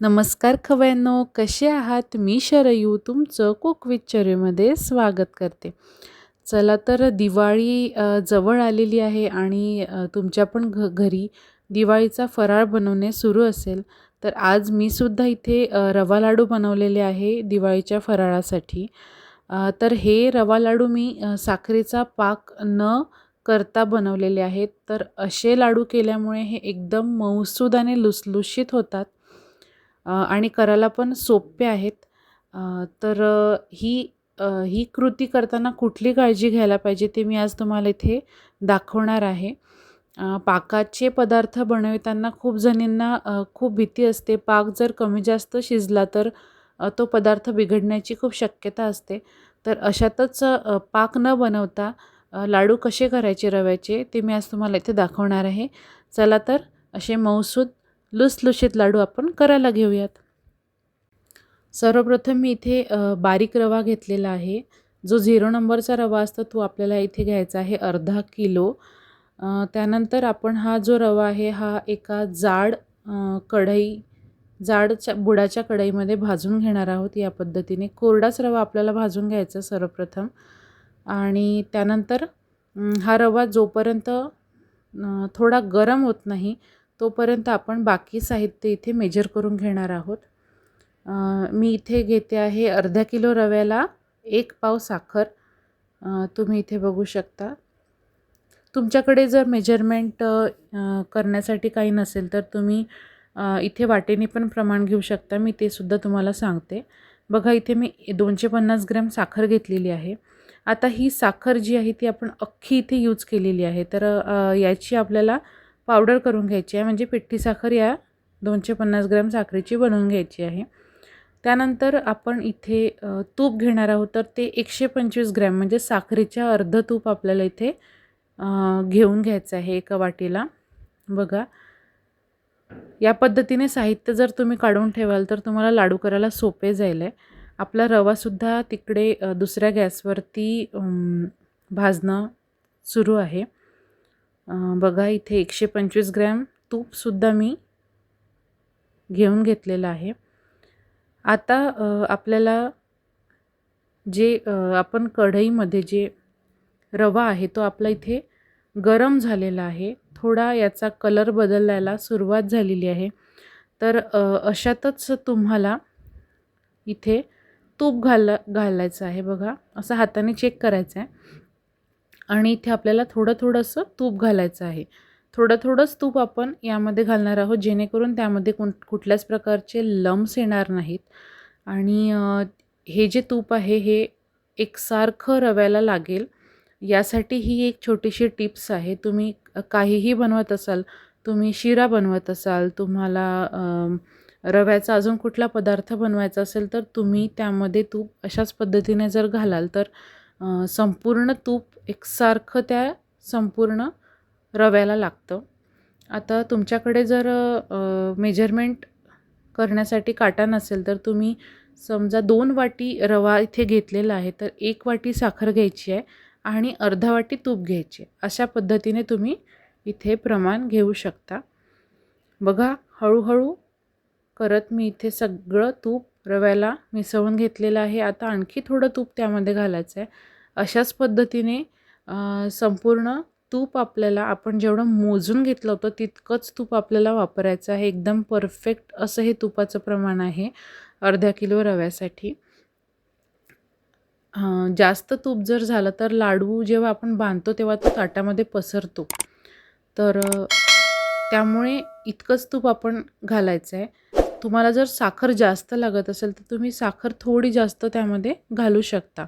नमस्कार खवयांनो कसे आहात? मी शरयू तुमचं कुक विथ स्वागत करते. चला तर दिवाळी जवळ आलेली आहे आणि तुमच्या पण घ घरी दिवाळीचा फराळ बनवणे सुरू असेल तर आज मी सुद्धा इथे रवा लाडू बनवलेले आहे दिवाळीच्या फराळासाठी. तर हे रवा लाडू मी साखरेचा पाक न करता बनवलेले आहेत तर असे लाडू केल्यामुळे हे एकदम मऊसूद आणि लुसलुशीत होतात. आणि करायला पण सोपे आहेत. तर ही ही कृती करताना कुठली काळजी घ्यायला पाहिजे ते मी आज तुम्हाला इथे दाखवणार आहे. पाकाचे पदार्थ बनविताना खूप जणींना खूप भीती असते. पाक जर कमी जास्त शिजला तर तो पदार्थ बिघडण्याची खूप शक्यता असते. तर अशातच पाक न बनवता लाडू कसे करायचे रव्याचे ते मी आज तुम्हाला इथे दाखवणार आहे. चला तर असे मऊसूद लुसलुशीत लाडू आपण करायला घेऊयात. सर्वप्रथम मी इथे बारीक रवा घेतलेला आहे. जो झिरो नंबरचा रवा असतो तो आपल्याला इथे घ्यायचा आहे अर्धा किलो. त्यानंतर आपण हा जो रवा आहे हा एका जाड कढई जाडच्या बुडाच्या कढईमध्ये भाजून घेणार आहोत. या पद्धतीने कोरडाच रवा आपल्याला भाजून घ्यायचा सर्वप्रथम. आणि त्यानंतर हा रवा जोपर्यंत थोडा गरम होत नाही तोपर्यंत आपण बाकी साहित्य इथे मेजर करून घेणार आहोत. मी इथे घेते आहे अर्ध्या किलो रव्याला एक पाव साखर. तुम्ही इथे बघू शकता. तुमच्याकडे जर मेजरमेंट करण्यासाठी काही नसेल तर तुम्ही इथे वाटेने पण प्रमाण घेऊ शकता. मी ते सुद्धा तुम्हाला सांगते. बघा इथे मी दोनशे पन्नास ग्रॅम साखर घेतलेली आहे. आता ही साखर जी आहे ती आपण अख्खी इथे यूज केलेली आहे. तर याची आपल्याला पावडर करून घ्यायची आहे. म्हणजे पिठ्ठी साखर या दोनशे पन्नास ग्रॅम साखरेची बनवून घ्यायची आहे. त्यानंतर आपण इथे तूप घेणार आहोत तर ते एकशे पंचवीस ग्रॅम म्हणजे साखरेच्या अर्ध तूप आपल्याला इथे घेऊन घ्यायचं आहे एका वाटीला. बघा. या पद्धतीने साहित्य जर तुम्ही काढून ठेवाल तर तुम्हाला लाडू करायला सोपे जाईल आहे. आपला रवासुद्धा तिकडे दुसऱ्या गॅसवरती भाजणं सुरू आहे. बघा इथे एकशे पंचवीस ग्रॅम तूपसुद्धा मी घेऊन घेतलेलं आहे. आता आपल्याला जे आपण कढईमध्ये जे रवा आहे तो आपला इथे गरम झालेला आहे. थोडा याचा कलर बदलायला सुरुवात झालेली आहे. तर अशातच तुम्हाला इथे तूप घाला घालायचं आहे बघा. असं हाताने चेक करायचं आहे आणि इथे आपल्याला थोडं थोडंसं तूप घालायचं आहे. थोडं थोडंच तूप आपण यामध्ये घालणार आहोत जेणेकरून त्यामध्ये कोण कुठल्याच प्रकारचे लम्स येणार नाहीत. आणि हे जे तूप आहे हे एकसारखं रव्याला लागेल. यासाठी ही एक छोटीशी टिप्स आहे. तुम्ही काहीही बनवत असाल तुम्ही शिरा बनवत असाल तुम्हाला रव्याचा अजून कुठला पदार्थ बनवायचा असेल तर तुम्ही त्यामध्ये तूप अशाच पद्धतीने जर घालाल तर संपूर्ण तूप एकसारखं त्या संपूर्ण रव्याला लागतं. आता तुमच्याकडे जर मेजरमेंट करण्यासाठी काटा नसेल तर तुम्ही समजा दोन वाटी रवा इथे घेतलेला आहे तर एक वाटी साखर घ्यायची आहे आणि अर्धा वाटी तूप घ्यायची आहे. अशा पद्धतीने तुम्ही इथे प्रमाण घेऊ शकता. बघा हळूहळू करत मी इथे सगळं तूप रव्याला मिसळून घेतलेलं आहे. आता आणखी थोडं तूप त्यामध्ये घालायचं आहे. अशाच पद्धतीने संपूर्ण तूप आपल्याला आपण जेवढं मोजून घेतलं होतं तितकंच तूप आपल्याला वापरायचं आहे एकदम परफेक्ट असं हे तुपाचं प्रमाण आहे अर्ध्या किलो रव्यासाठी जास्त तूप जर झालं तर लाडू जेव्हा आपण बांधतो तेव्हा तो ताटामध्ये पसरतो. तर त्यामुळे इतकंच तूप आपण घालायचं आहे. तुम्हाला जर साखर जास्त लागत असेल तर तुम्ही साखर थोडी जास्त त्यामध्ये घालू शकता.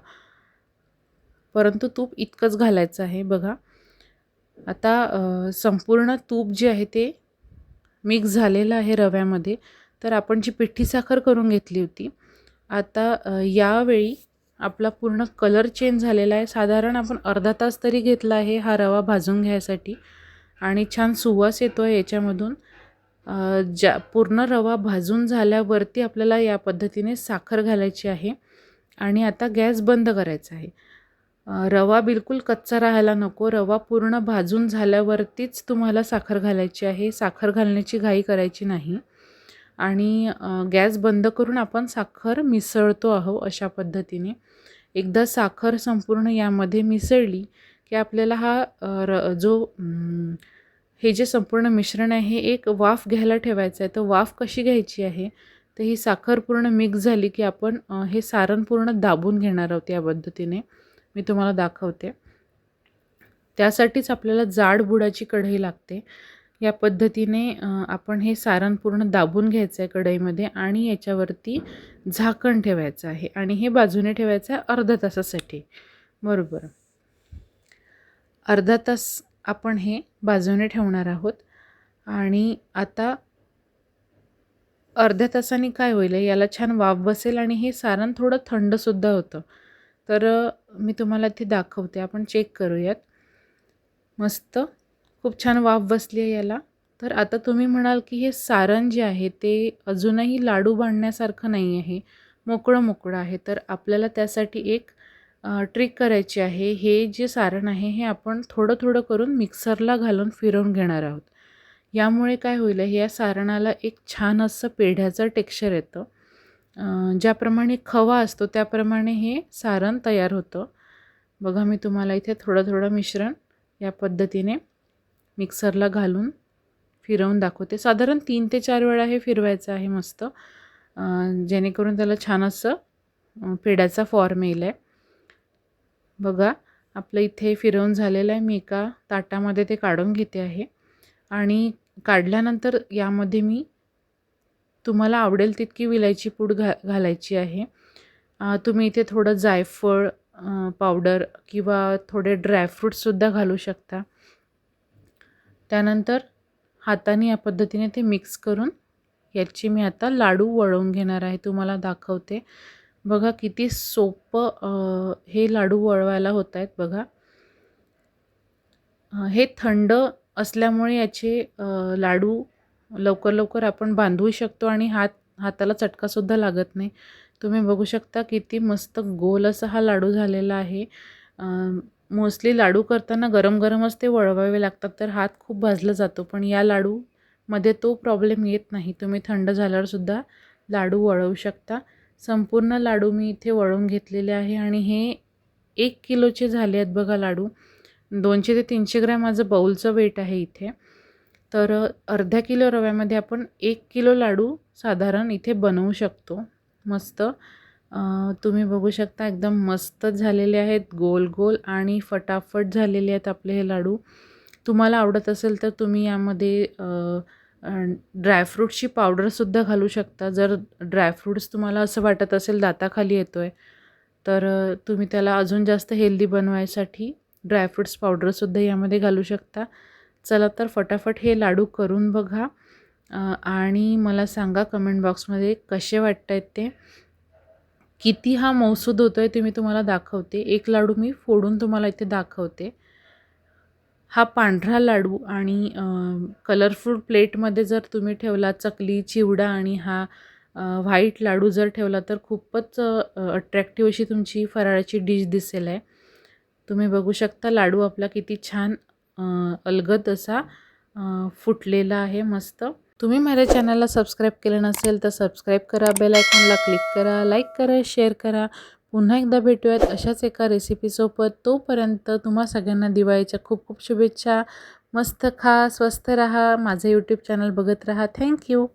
परंतु तूप इतकंच घालायचं आहे बघा. आता संपूर्ण तूप जे आहे ते मिक्स झालेलं आहे रव्यामध्ये. तर आपण जी पिठी साखर करून घेतली होती. आता यावेळी आपला पूर्ण कलर चेंज झालेला आहे साधारण आपण अर्धा तास तरी घेतला आहे हा रवा भाजून घ्यायसाठी आणि छान सुवास येतो आहे याच्यामधून ज्या पूर्ण रवा भाजून झाल्यावरती आपल्याला या पद्धतीने साखर घालायची आहे आणि आता गॅस बंद करायचा आहे रवा बिलकुल कच्चा राहायला नको. रवा पूर्ण भाजून झाल्यावरतीच तुम्हाला साखर घालायची आहे. साखर घालण्याची घाई करायची नाही. आणि गॅस बंद करून आपण साखर मिसळतो आहो अशा पद्धतीने. एकदा साखर संपूर्ण यामध्ये मिसळली की आपल्याला हा र जो हे जे संपूर्ण मिश्रण आहे हे एक वाफ घ्यायला ठेवायचं आहे. तर वाफ कशी घ्यायची आहे? तर ही साखर पूर्ण मिक्स झाली की आपण हे सारण पूर्ण दाबून घेणार आहोत या पद्धतीने. मी तुम्हाला दाखवते. त्यासाठीच आपल्याला जाड बुडाची कढई लागते. या पद्धतीने आपण हे सारण पूर्ण दाबून घ्यायचं आहे कढईमध्ये आणि याच्यावरती झाकण ठेवायचं आहे आणि हे बाजूने ठेवायचं आहे अर्धा तासासाठी. बरोबर. अर्धा तास आपण हे बाजूने ठेवणार आहोत आणि आता अर्ध्या तासाने काय होईल? याला छान वाफ बसेल आणि हे सारण थोडं थंडसुद्धा होतं. तर मी तुम्हाला ते दाखवते. आपण चेक करूयात. मस्त. खूप छान वाफ बसली आहे याला. तर आता तुम्ही म्हणाल की हे सारण जे आहे ते अजूनही लाडू बांधण्यासारखं नाही आहे. मोकळं मोकळं आहे. तर आपल्याला त्यासाठी एक ट्रिक करायची आहे. हे जे सारण आहे हे आपण थोडं थोडं करून मिक्सरला घालून फिरवून घेणार आहोत. यामुळे काय होईल या सारणाला एक छान असं पेढ्याचं टेक्स्चर येतं. ज्याप्रमाणे खवा असतो त्याप्रमाणे हे सारण तयार होतं. बघा मी तुम्हाला इथे थोडं थोडं मिश्रण या पद्धतीने मिक्सरला घालून फिरवून दाखवते. साधारण तीन ते चार वेळा हे फिरवायचं आहे मस्त. जेणेकरून त्याला छान असं पेड्याचा पेढ्याचा फॉर्म येईल आहे बघा आपलं इथे फिरवून झालेलं आहे. मी एका ताटामध्ये ते काढून घेते आहे. आणि काढल्यानंतर यामध्ये मी तुम्हाला आवडेल तितकी विलायची पूड घा घालायची आहे. तुम्ही इथे थोडं जायफळ पावडर किंवा थोडे ड्रायफ्रूटसुद्धा घालू शकता. त्यानंतर हाताने या पद्धतीने ते मिक्स करून याची मी आता लाडू वळवून घेणार आहे तुम्हाला दाखवते. बघा किती सोपं हे लाडू वळवायला होत आहेत बघा. हे थंड असल्यामुळे याचे लाडू लवकर लवकर आपण बांधू शकतो आणि हात हाताला चटकासुद्धा लागत नाही. तुम्ही बघू शकता किती मस्त गोल असा हा लाडू झालेला आहे. मोस्टली लाडू करताना गरम गरमच ते वळवावे लागतात तर हात खूप भाजला जातो. पण या लाडूमध्ये तो प्रॉब्लेम येत नाही. तुम्ही थंड झाल्यावरसुद्धा लाडू वळवू शकता. संपूर्ण लाडू मी इथे वळवून घेतलेले आहे आणि हे एक किलोचे झाले आहेत बघा लाडू. दोनशे ते तीनशे ग्रॅम माझं बाऊलचं वेट आहे इथे. तर अर्ध्या किलो रव्यामध्ये आपण एक किलो लाडू साधारण इथे बनवू शकतो. मस्त. तुम्ही बघू शकता एकदम मस्त झालेले आहेत गोल गोल आणि फटाफट झालेले आहेत आपले हे लाडू. तुम्हाला आवडत असेल तर तुम्ही यामध्ये ड्रायफ्रूटची पावडरसुद्धा घालू शकता. जर ड्रायफ्रूट्स तुम्हाला असं वाटत असेल दाताखाली येतो आहे तर तुम्ही त्याला अजून जास्त हेल्दी बनवायसाठी ड्रायफ्रूट्स पावडरसुद्धा यामध्ये घालू शकता. चला तर फटाफट हे लाडू करून बघा. आणि मला सांगा कमेंट बॉक्समध्ये कसे वाटत आहेत ते. किती हा मौसूद होतो आहे ते मी तुम्हाला दाखवते. एक लाडू मी फोडून तुम्हाला इथे दाखवते. हा पांढरा लाडू आणि कलरफुल प्लेटमध्ये जर तुम्ही ठेवला चकली चिवडा आणि हा व्हाईट लाडू जर ठेवला तर खूपच अट्रॅक्टिव्ह अशी तुमची फराळाची डिश दिसेल आहे. तुम्ही बघू शकता लाडू आपला किती छान अलगद असा फुटलेला आहे मस्त. तुम्ही माझ्या चॅनलला सबस्क्राईब केलं नसेल तर सबस्क्राईब करा बेल आयकॉनला क्लिक करा लाईक करा शेअर करा. पुन्हा एकदा भेटूयात अशाच एका रेसिपीसोबत तोपर्यंत तुम्हा सगळ्यांना दिवाळीच्या खूप खूप शुभेच्छा. मस्त खा स्वस्त राहा माझं यूट्यूब चॅनल बघत राहा. थँक्यू